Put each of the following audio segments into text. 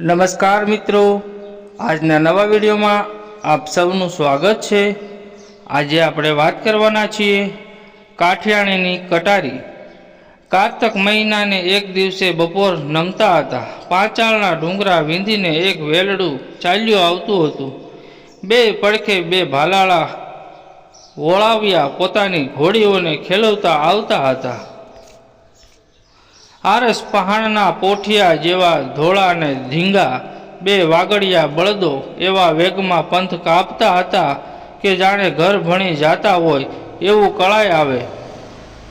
નમસ્કાર મિત્રો. આજના નવા વિડીયોમાં આપ સૌનું સ્વાગત છે. આજે આપણે વાત કરવાના છીએ કાઠિયાણીની કટારી. કારતક મહિનાને એક દિવસે બપોર નમતા હતા. પાંચાળના ડુંગરા વીંધીને એક વેલડું ચાલ્યું આવતું હતું. બે પડખે બે ભાલાળા વોળાવ્યા પોતાની ઘોડીઓને ખેલવતા આવતા હતા. આરસ પહાણના પોઠિયા જેવા ધોળા અને ધીંગા બે વાગડિયા બળદો એવા વેગમાં પંથ કાપતા હતા કે જાણે ઘર ભણી જાતા હોય એવું કળાય આવે.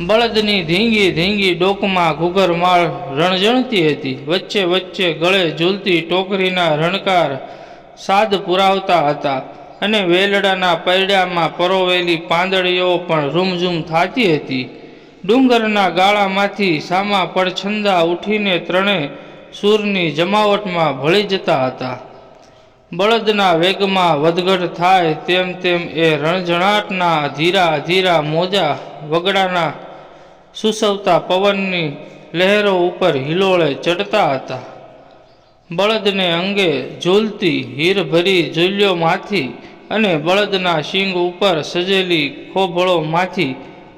બળદની ધીંગી ધીંગી ડોકમાં ઘૂઘરમાળ રણજણતી હતી. વચ્ચે વચ્ચે ગળે ઝૂલતી ટોકરીના રણકાર સાદ પુરાવતા હતા અને વેલડાના પૈડામાં પરોવેલી પાંદડીઓ પણ રૂમઝૂમ થાતી હતી. ડુંગરના ગાળામાંથી સામા પડછંદા ઉઠીને ત્રણે સૂરની જમાવટમાં ભળી જતા હતા. બળદના વેગમાં વધઘટ થાય તેમ તેમ એ રણઝણાટના ધીરા ધીરા મોજા વગડાના સુસવતા પવનની લહેરો ઉપર હિલોળે ચડતા હતા. બળદને અંગે ઝૂલતી હીરભરી ઝૂલ્યોમાંથી અને બળદના શીંગ ઉપર સજેલી ખોભળોમાંથી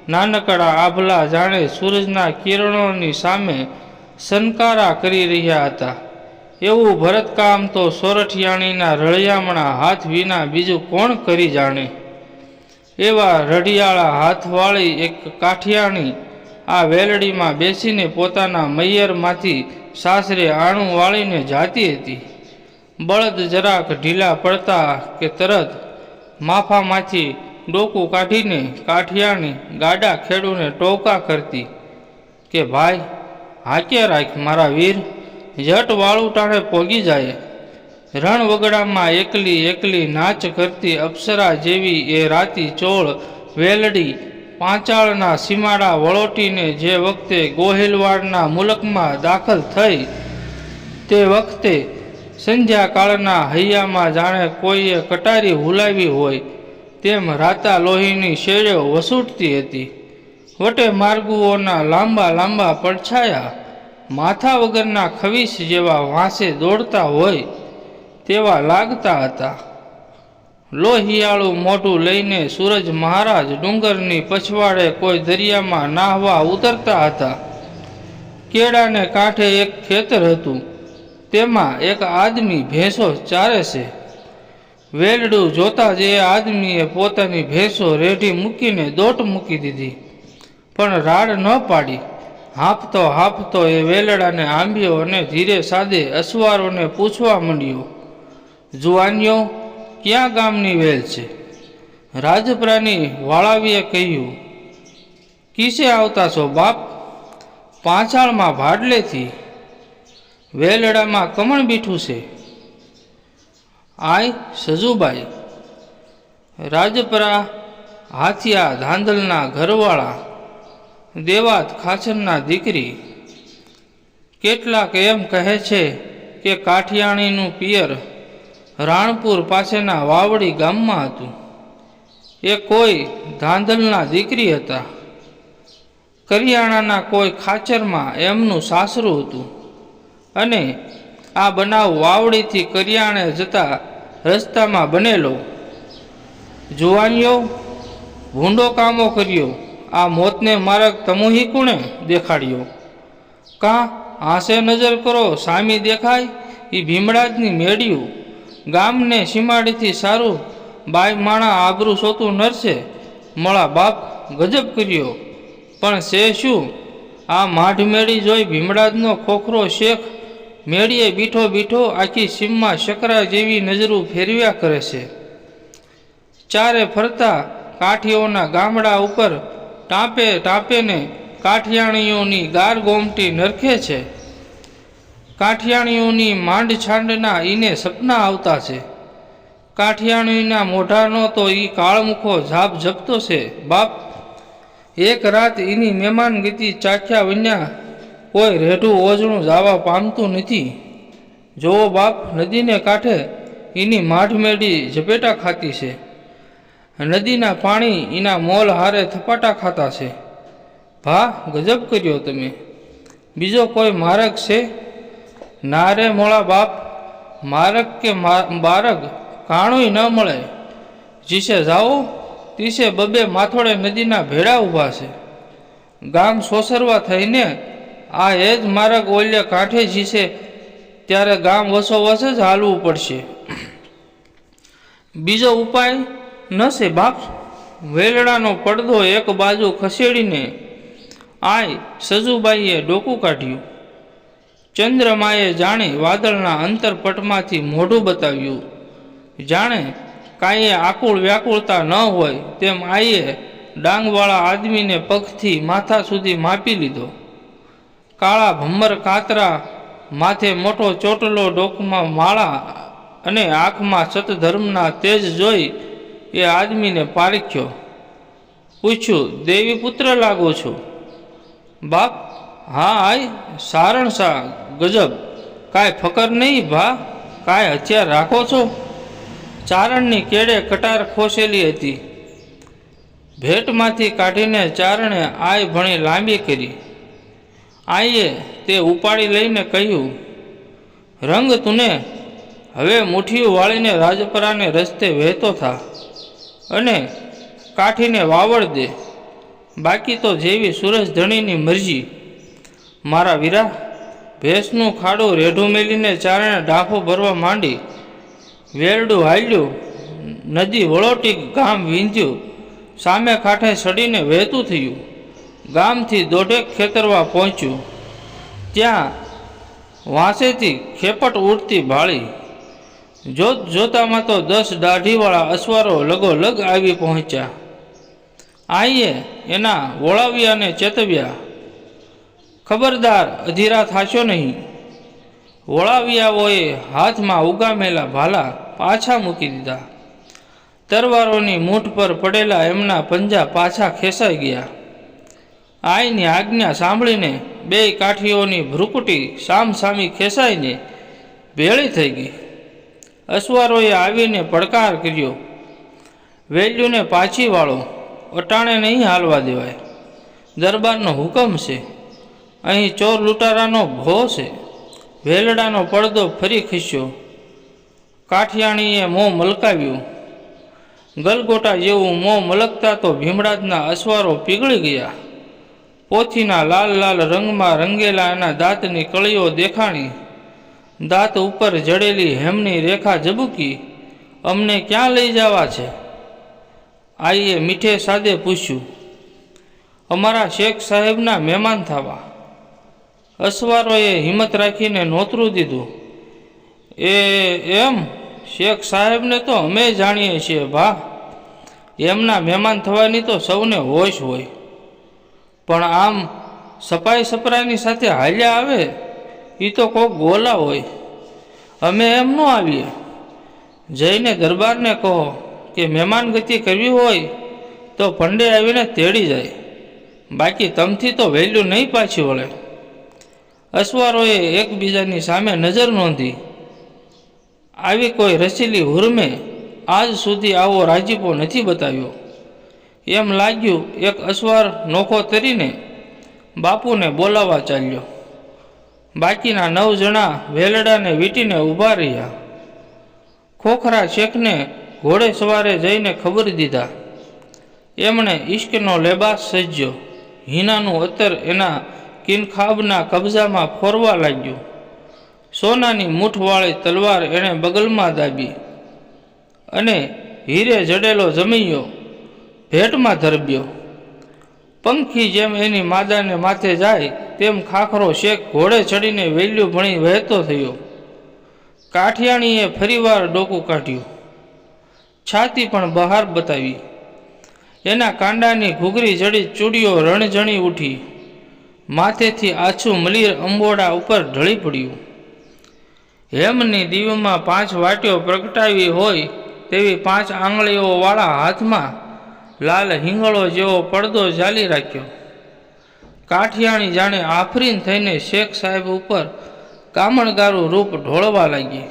નાનકડા આભલા જાણે સૂરજના કિરણોની સામે સનકારા કરી રહ્યા હતા. એવું ભરતકામ તો સોરઠિયાણીના રળિયામણા હાથ વિના બીજું કોણ કરી જાણે? એવા રઢિયાળા હાથવાળી એક કાઠિયાણી આ વેલડીમાં બેસીને પોતાના મૈયરમાંથી સાસરે આણું વાળીને જાતી હતી. બળદ જરાક ઢીલા પડતા કે તરત માફામાંથી ડોકું કાઢીને, કાઠિયાની, ગાડા ખેડૂને ટોકા કરતી કે, ભાઈ હાકે રાખ મારા વીર જટ વાળું ટાણે પોગી જાય. રણ વગડામાં એકલી એકલી નાચ કરતી અપ્સરા જેવી એ રાતી ચોળ વેલડી પાંચાળના સીમાડા વળોટીને જે વખતે ગોહિલવાડના મુલકમાં દાખલ થઈ, તે વખતે સંધ્યાકાળના હૈયામાં જાણે કોઈએ કટારી હુલાવી હોય તેમ રાતા લોહીની શેડો વસૂટતી હતી. વટે માર્ગુઓના લાંબા લાંબા પડછાયા, માથા વગરના ખવીસ જેવા વાંસે દોડતા હોય તેવા લાગતા હતા. લોહિયાળું મોઢું લઈને સૂરજ મહારાજ ડુંગરની પછવાડે કોઈ દરિયામાં નાહવા ઉતરતા હતા. કેળાને કાંઠે એક ખેતર હતું. તેમાં એક આદમી ભેંસો ચારે છે. વેલડું જોતા જ એ આદમીએ પોતાની ભેંસો રેઢી મૂકીને દોટ મૂકી દીધી. પણ રાડ ન પાડી. હાંફતો હાંફતો એ વેલડાને આંબ્યો અને ધીરે સાદે અસવારોને પૂછવા માંડ્યો, જુવાનીઓ, ક્યાં ગામની વેલ છે? રાજપ્રાણી વાળાવીએ કહ્યું, કિસે આવતા છો બાપ? પાછાળમાં ભાડલેથી? વેલડામાં કમણ બીઠું છે? આય સજુબાઈ, રાજપરા હાથિયા ધાંધલના ઘરવાળા, દેવાત ખાચરના દીકરી, કેટલાક એમ કહે છે કે કાઠિયાણીનું પિયર રાણપુર પાસેના વાવડી ગામમાં હતું. એ કોઈ ધાંધલના દીકરી હતા. કરિયાણાના કોઈ ખાચરમાં એમનું સાસરું હતું. અને આ બનાવ વાવડીથી કરિયાણે જતા રસ્તામાં બનેલો. જુવાનીઓ, ભૂંડો કામો કર્યો. આ મોતને માર્ગ તમોહી કુણે દેખાડ્યો? કાં હાંસે નજર કરો સામી દેખાય? એ ભીમડાજની મેળ્યું ગામને સીમાડીથી સારું બાય માણા આબરૂ સોતું નરશે મળા બાપ ગજબ કર્યો. પણ છે શું? આ માઢ મેળી જોઈ ભીમડાજનો ખોખરો શેખ મેળીએ બીઠો બીઠો આખી સીમમાં શકરા જેવી નજરું ફેરવ્યા કરે છે. ચારે ફરતા કાઠીઓના ગામડા ઉપર ટાંપે ટાંપેને કાઠિયાણીઓની ગાર ગોમટી નરખે છે. કાઠિયાણીઓની માંડ છાંડના ઈને સપના આવતા છે. કાઠિયાણીના મોઢાનો તો ઈ કાળમુખો ઝાપ ઝપતો છે. બાપ, એક રાત એની મહેમાનગીતી ચાખ્યા વિના કોઈ રહેઠું ઓજણું જાવા પામતું નથી. જોવો બાપ, નદીને કાંઠે એની માઠ મેળી ઝપેટા ખાતી છે. નદીના પાણી એના મોલ હારે થપાટા ખાતા છે. ભા, ગજબ કર્યો તમે. બીજો કોઈ મારક છે? ના રે મોળા બાપ મારક કે બારક કાણુંય ન મળે. જીસે જાઓ, તીસે બબે માથોડે નદીના ભેડા ઊભા છે. ગામ સોસરવા થઈને આ એ જ માર્ગ ઓલ્ય કાંઠે જીશે, ત્યારે ગામ વસોવસ જ હાલવું પડશે. બીજો ઉપાય નશે બાપ, વેલડાનો પડદો એક બાજુ ખસેડીને આય સજુબાઈએ ડોકું કાઢ્યું. ચંદ્રમાએ જાણે વાદળના અંતરપટમાંથી મોઢું બતાવ્યું. જાણે કાંઈએ આકુળ વ્યાકુળતા ન હોય તેમ આઈએ ડાંગવાળા આદમીને પગથી માથા સુધી માપી લીધો. કાળા ભમ્મર કાતરા, માથે મોટો ચોટલો ડોકમાં માળા અને આંખમાં સતધર્મના તેજ જોઈ એ આદમીને પારખ્યો. પૂછ્યું, દેવી પુત્ર લાગો છો? બાપ, હા, આય, સારણ સા, ગજબ. કાંઈ ફકર નહીં, ભા, કાંઈ હથિયાર રાખો છો? ચારણની કેડે કટાર ખોસેલી હતી. ભેટમાંથી કાઢીને ચારણે આય ભણી લાંબી કરી. આઈએ તે ઉપાડી લઈને કહ્યું, રંગ તુને હવે મુઠ્ઠીઓ વાળીને રાજપરાને રસ્તે વહેતો થા અને કાઠીને વાવડ દે. બાકી તો જેવી સુરજ ધણીની મરજી. મારા વીરા, ભેંસનું ખાડું રેઢું મેલીને ચારણે ડાફો ભરવા માંડી. વેરડું હાલ્યું, નદી વળોટી ગામ વીંધ્યું, સામે કાંઠે સડીને વહેતું થયું. ગામથી દોઢેક ખેતરવા પહોંચ્યું. ત્યાં વાંસેથી ખેપટ ઉડતી ભાળી. જોત જોતામાં તો દસ દાઢીવાળા અસવારો લગોલગ આવી પહોંચ્યા. આઈએ એના વોળાવ્યાને ચેતવ્યા. ખબરદાર અધીરા થાશો નહીં. વોળાવિયાઓએ હાથમાં ઉગામેલા ભાલા પાછા મૂકી દીધા. તરવારોની મૂઠ પર પડેલા એમના પંજા પાછા ખેંચાઈ ગયા. આઈની આજ્ઞા સાંભળીને બે કાઠીઓની ભ્રુકુટી સામસામી ખેંચાઈને ભેળી થઈ ગઈ. અસવારોએ આવીને પડકાર કર્યો. વેલ્યુને પાછી વાળો અટાણે નહીં હાલવા દેવાય. દરબારનો હુકમ છે. અહીં ચોર લૂંટારાનો ભો છે. વેલડાનો પડદો ફરી ખસ્યો. કાઠિયાણીએ મોં મલકાવ્યું. ગલગોટા જેવું મોં મલકતા તો ભીમરાજના અસવારો પીગળી ગયા. પોથીના લાલ લાલ રંગમાં રંગેલા એના દાંતની કળીઓ દેખાણી. દાંત ઉપર જડેલી હેમની રેખા ઝબૂકી, અમને ક્યાં લઈ જવા છે? આઈએ મીઠે સાદે પૂછ્યું. અમારા શેખ સાહેબના મહેમાન થવા. અસવારોએ હિંમત રાખીને નોતરું દીધું. એ, એમ? શેખ સાહેબને તો અમે જાણીએ છીએ ભા એમના મહેમાન થવાની તો સૌને હોશ હોય. પણ આમ સપાઈ સપરાઈની સાથે હાલ્યા આવે એ તો કોક ગોલા હોય. અમે એમ ન આવીએ જઈને દરબારને કહો કે મહેમાન ગતિ કરવી હોય તો પંડે આવીને તેડી જાય. બાકી તમથી તો વહેલું નહીં પાછી વળે. અસવારોએ એકબીજાની સામે નજર નોંધી. આવી કોઈ રસીલી હુરમે આજ સુધી આવો રાજીપો નથી બતાવ્યો. એમ લાગ્યું એક અસવાર નોખો તરીને બાપુને બોલાવવા ચાલ્યો. બાકીના નવ જણા વેલડાને વીંટીને ઊભા રહ્યા. ખોખરા શેખને ઘોડે સવારે જઈને ખબર દીધા. એમણે ઈશ્કનો લેબાસ સજ્યો. હિનાનું અત્તર એના કિનખાબના કબજામાં ફોરવા લાગ્યું. સોનાની મૂઠવાળી તલવાર એણે બગલમાં દાબી અને હીરે જડેલો જમૈયો ભેટમાં ધરબ્યો. પંખી જેમ એની માદાને માથે જાય, તેમ ખાખરો શેખ ઘોડે ચડીને વેલ્યું ભણી વહેતો થયો. કાઠિયાણીએ ફરીવાર ડોકું કાઢ્યું. છાતી પણ બહાર બતાવી. એના કાંડાની ઘૂઘરી જડી ચૂડીઓ રણઝણી ઉઠી. માથેથી આછું મલીર અંબોડા ઉપર ઢળી પડ્યું. હેમની દીવમાં પાંચ વાટીઓ પ્રગટાવી હોય, તેવી પાંચ આંગળીઓવાળા હાથમાં લાલ હિંગળો જેવો પડદો ઝાલી રાખ્યો. કાઠિયાણી જાણે આફરીન થઈને શેખ સાહેબ ઉપર કામણગારું રૂપ ઢોળવા લાગી.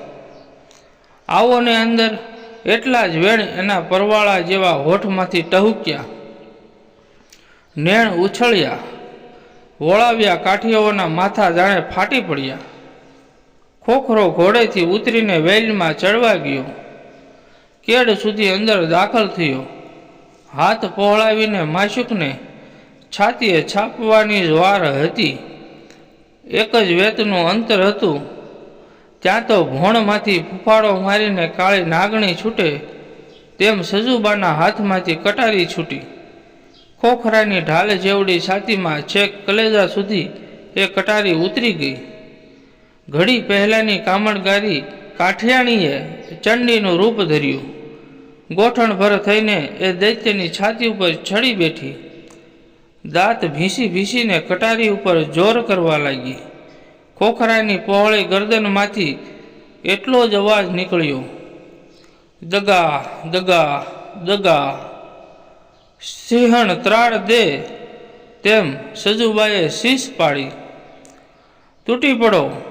આવો ને અંદર એટલા જ વેણ એના પરવાળા જેવા હોઠમાંથી ટહુક્યા. નેણ ઉછળ્યા. વોળાવ્યા કાઠીઓના માથા જાણે ફાટી પડ્યા. ખોખરો ઘોડેથી ઉતરીને વેલમાં ચડવા ગયો. કેડ સુધી અંદર દાખલ થયો. હાથ પહોળાવીને માશુકને છાતીએ છાપવાની જ વાર હતી. એક જ વેતનું અંતર હતું. ત્યાં તો ભોણમાંથી ફૂફાડો મારીને કાળી નાગણી છૂટે, તેમ સજુબાના હાથમાંથી કટારી છૂટી. ખોખરાની ઢાલ જેવડી છાતીમાં છેક કલેજા સુધી એ કટારી ઉતરી ગઈ. ઘડી પહેલાંની કામણગારી કાઠિયાણીએ ચંડીનું રૂપ ધર્યું. ગોઠણભર થઈને એ દૈત્યની છાતી ઉપર ચડી બેઠી. દાંત ભીસી ભીસીને કટારી ઉપર જોર કરવા લાગી. ખોખરાની પહોળી ગરદનમાંથી એટલો જ અવાજ નીકળ્યો. દગા દગા દગા, સિંહણ ત્રાળ દે. તેમ સજુબાએ શીશ પાડી. તૂટી પડો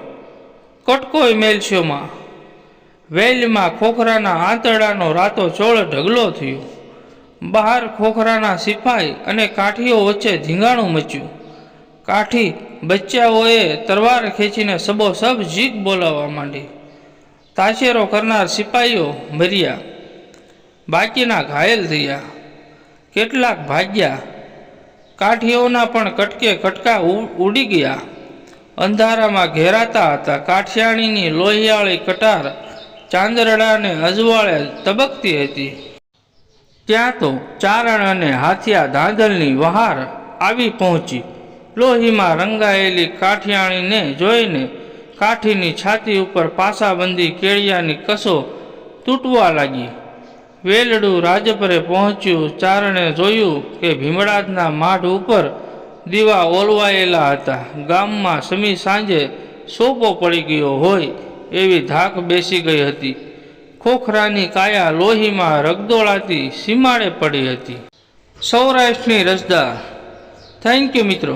કટકોય મેલસ્યોમાં વેલમાં ખોખરાના આંતરડાનો રાતો ચોળ ઢગલો થયો. બહાર ખોખરાના સિપાઈ અને કાઠીઓ વચ્ચે ધીંગાણું મચ્યું. કાઠી બચ્ચાઓએ તરવાર ખેંચીને સબોસબ જીગ બોલાવવા માંડી. તાશેરો કરનાર સિપાઈઓ મર્યા. બાકીના ઘાયલ થયા. કેટલાક ભાગ્યા. કાઠીઓના પણ કટકે કટકા ઉડી ગયા. અંધારામાં ઘેરાતા હતા. કાઠિયાણીની લોહિયાળી કટાર ચાંદરડાને અજવાળે તબકતી હતી. ત્યાં તો ચારણ અને હાથિયા ધાંધલની વહાર આવી પહોંચી. લોહીમાં રંગાયેલી કાઠિયાણીને જોઈને કાઠીની છાતી ઉપર પાસાબંધી કેળિયાની કસો તૂટવા લાગી. વેલડું રાજપરે પહોંચ્યું, ચારણે જોયું કે ભીમડાજના માઢ ઉપર દીવા ઓલવાયેલા હતા. ગામમાં સમી સાંજે સોપો પડી ગયો હોય એવી ધાક બેસી ગઈ હતી. ખોખરાની કાયા લોહીમાં રગદોળાતી સીમાડે પડી હતી. સૌરાષ્ટ્રની રસદા. થેન્ક યુ મિત્રો.